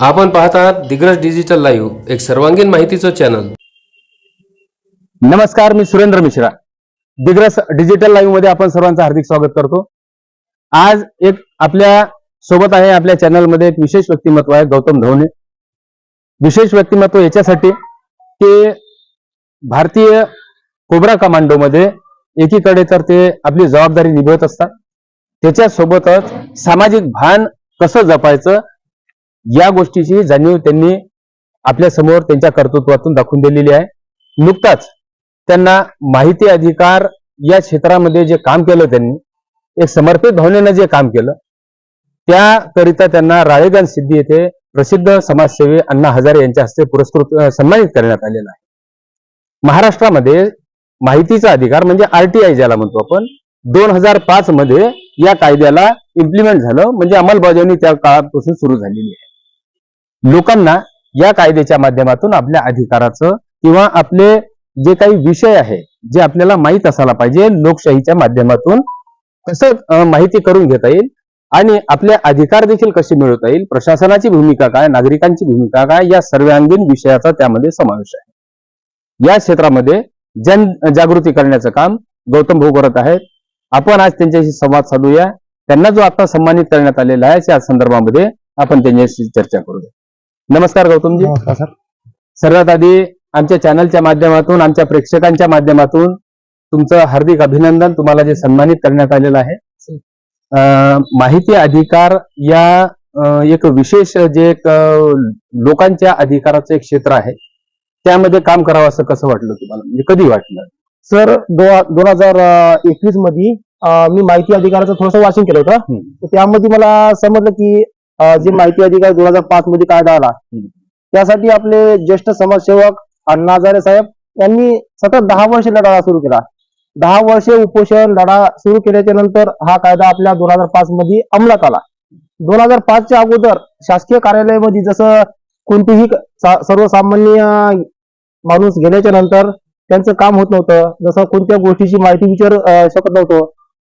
आपण पाहतात Digraj digital live एक सर्वांगीण माहितीचं चॅनल नमस्कार मी सुरेंद्र मिश्रा. दिग्रस डिजिटल लाईव्हमध्ये आपण सर्वांचं हार्दिक स्वागत करतो. आज एक आपल्यासोबत आहे आपल्या चॅनलमध्ये एक विशेष व्यक्तिमत्व आहे गौतम धवने विशेष व्यक्तिमत्व याच्यासाठी ते भारतीय कोब्रा कमांडो मध्ये एकीकडे तर ते आपली जबाबदारी निभवत असतात. त्याच्यासोबतच सामाजिक भान कसं जपायचं या गोष्टीची जाणीव त्यांनी आपल्यासमोर त्यांच्या कर्तृत्वातून दाखवून दिलेली आहे. नुकताच त्यांना माहिती अधिकार या क्षेत्रामध्ये जे काम केलं त्यांनी एक समर्पित भावनेनं जे काम केलं त्याकरिता त्यांना राळेगण सिद्धी येथे प्रसिद्ध समाजसेवी अण्णा हजारे यांच्या हस्ते पुरस्कृत सन्मानित करण्यात आलेला आहे. महाराष्ट्रामध्ये माहितीचा अधिकार म्हणजे आरटीआय ज्याला म्हणतो आपण दोन हजार पाच मध्ये या कायद्याला इम्प्लिमेंट झालं म्हणजे अंमलबजावणी त्या काळापासून सुरू झालेली आहे. लोकांना या कायद्याच्या माध्यमातून आपल्या अधिकाराचं किंवा आपले जे काही विषय आहे जे आपल्याला माहीत असायला पाहिजे लोकशाहीच्या माध्यमातून कसं माहिती करून घेता येईल आणि आपले अधिकार देखील कसे मिळवता येईल प्रशासनाची भूमिका काय नागरिकांची भूमिका काय या सर्वांगीण विषयाचा त्यामध्ये समावेश आहे. या क्षेत्रामध्ये जन जागृती करण्याचं काम गौतम भाऊ करत आहेत. आपण आज त्यांच्याशी संवाद साधूया. त्यांना जो आता सन्मानित करण्यात आलेला आहे त्या संदर्भामध्ये आपण त्यांच्याशी चर्चा करूया. नमस्कार गौतमजी. सर्वात आधी आमच्या चॅनलच्या माध्यमातून आमच्या प्रेक्षकांच्या माध्यमातून तुमचं हार्दिक अभिनंदन. तुम्हाला जे सन्मानित करण्यात आलेलं आहे. माहिती अधिकार या एक विशेष जे लोकांच्या अधिकाराचं एक क्षेत्र आहे. त्यामध्ये काम करावं असं कसं वाटलं तुम्हाला? म्हणजे कधी वाटलं? सर दोन हजार एकवीसमध्ये मी माहिती अधिकाराचं थोडंसं वाचन केलं होतं. त्यामध्ये मला समजलं की जे माहिती अधिकार दोन हजार पाच मध्ये कायदा आला. त्यासाठी आपले ज्येष्ठ समाजसेवक अण्णा हजारे साहेब यांनी सतत दहा वर्ष लढा सुरू केला. दहा वर्ष उपोषण लढा सुरू केल्याच्यानंतर हा कायदा आपल्या दोन हजार पाच मध्ये अंमलात आला. दोन हजार पाचच्या अगोदर शासकीय कार्यालयामध्ये जसं कोणतीही सर्वसामान्य माणूस गेल्याच्यानंतर त्यांचं काम होत नव्हतं. जसं कोणत्या गोष्टीची माहिती विचार शकत नव्हतं.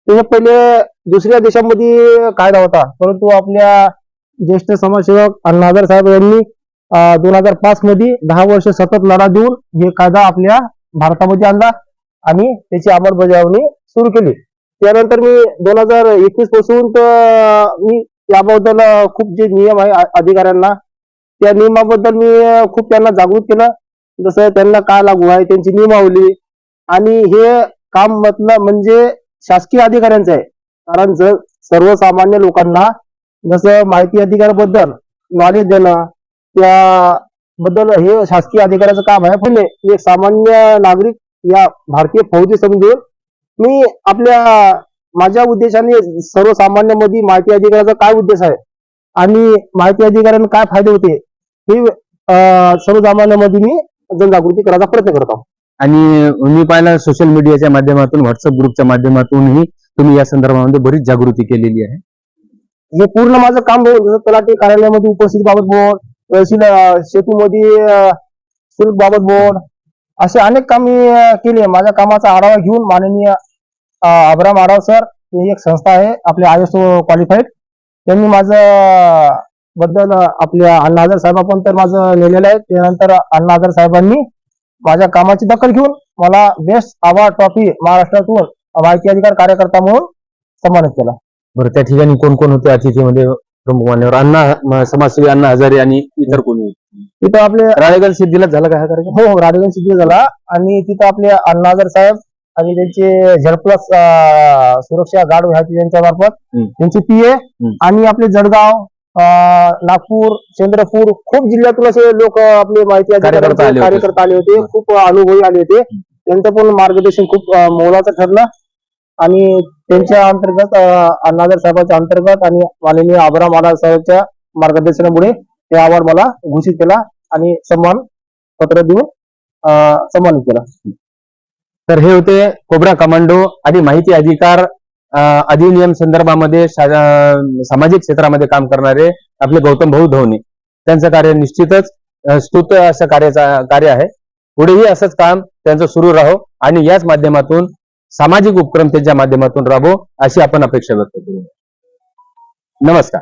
त्याच्या पहिले दुसऱ्या देशामध्ये कायदा होता. परंतु आपल्या ज्येष्ठ समाजसेवक अण्णा साहेब यांनी दोन हजार पाच मध्ये दहा वर्ष सतत लढा देऊन हे कायदा आपल्या भारतामध्ये आणला आणि त्याची अंमलबजावणी सुरू केली. त्यानंतर मी दोन हजार एकवीसपासून तर मी याबद्दल खूप जे नियम आहे अधिकाऱ्यांना त्या नियमाबद्दल मी खूप त्यांना जागृत केलं. जसं त्यांना काय लागू आहे त्यांची नियमावली आणि हे काम म्हटलं म्हणजे शासकीय अधिकाऱ्यांचं आहे. कारण जर सर्वसामान्य लोकांना जसं माहिती अधिकाराबद्दल नॉलेज देणं त्याबद्दल हे शासकीय अधिकाऱ्याचं काम आहे. पण एक सामान्य नागरिक या भारतीय फौजी समजून मी आपल्या माझ्या उद्देशाने सर्वसामान्यमध्ये माहिती अधिकाराचा काय उद्देश आहे आणि माहिती अधिकाऱ्यांना काय फायदे होते हे सर्वसामान्यामध्ये मी जनजागृती करायचा प्रयत्न करत आहोत. आणि मी पाहिलं सोशल मीडियाच्या माध्यमातून व्हॉट्सअप ग्रुपच्या माध्यमातूनही तुम्ही या संदर्भामध्ये बरीच जागृती केलेली आहे. हे पूर्ण माझं काम बघून जसं तलाठी कार्यालयामध्ये उपस्थित बाबत बोर्ड तहसील शेतीमध्ये शुल्क बाबत बोर्ड असे अनेक काम मी केले माझ्या कामाचा आढावा घेऊन माननीय अब्राम आढाव सर ही एक संस्था आहे आपले आय एस ओ क्वालिफाईड त्यांनी माझं बद्दल आपल्या अण्णा हजार साहेबांपर्यंत तर माझं नेलेलं आहे. त्यानंतर अण्णा हजार साहेबांनी माझ्या कामाची दखल घेऊन मला बेस्ट अवॉर्ड ट्रॉफी महाराष्ट्रातून माहिती अधिकार कार्यकर्ता म्हणून सन्मानित केला. बरं त्या ठिकाणी कोण कोण होते अतिथीमध्ये? प्रमुख मान्यवर अण्णा समाजसेवी अण्णा हजारे आणि इतर कोणी? तिथं आपले राळेगण सिद्धीला झाला का हा कार्यक्रम? हो हो राडगण सिद्धी झाला. आणि तिथं आपले अण्णागर साहेब आणि त्यांचे झेड प्लस सुरक्षा गार्ड आहेत त्यांच्या मार्फत. त्यांचे पीए आणि आपले जळगाव नागपूर चंद्रपूर खूप जिल्ह्यातून असे लोक आपले माहिती कार्यकर्ता आले होते. कार्यकर्ता आले होते. खूप अनुभवी आले होते. त्यांचं पण मार्गदर्शन खूप मोलाचं ठरलं. आणि त्यांच्या अंतर्गत अं, साहेबांच्या अंतर्गत आणि माननीय आबराम आढाव साहेबच्या मार्गदर्शनामुळे हे अवॉर्ड मला घोषित केला आणि सन्मान पत्र देऊन अं, सन्मानित केला. तर हे होते कोबरा कमांडो आणि माहिती अधिकार अं, अधिनियम संदर्भामध्ये सामाजिक क्षेत्रामध्ये काम करणारे आपले गौतम भाऊ धवने त्यांचं कार्य निश्चितच स्तुत असं कार्याचा कार्य आहे. पुढेही असंच काम त्यांचं सुरू राहो आणि याच माध्यमातून सामाजिक उपक्रम त्यांच्या माध्यमातून राबो अशी आपण अपेक्षा व्यक्त करू. नमस्कार.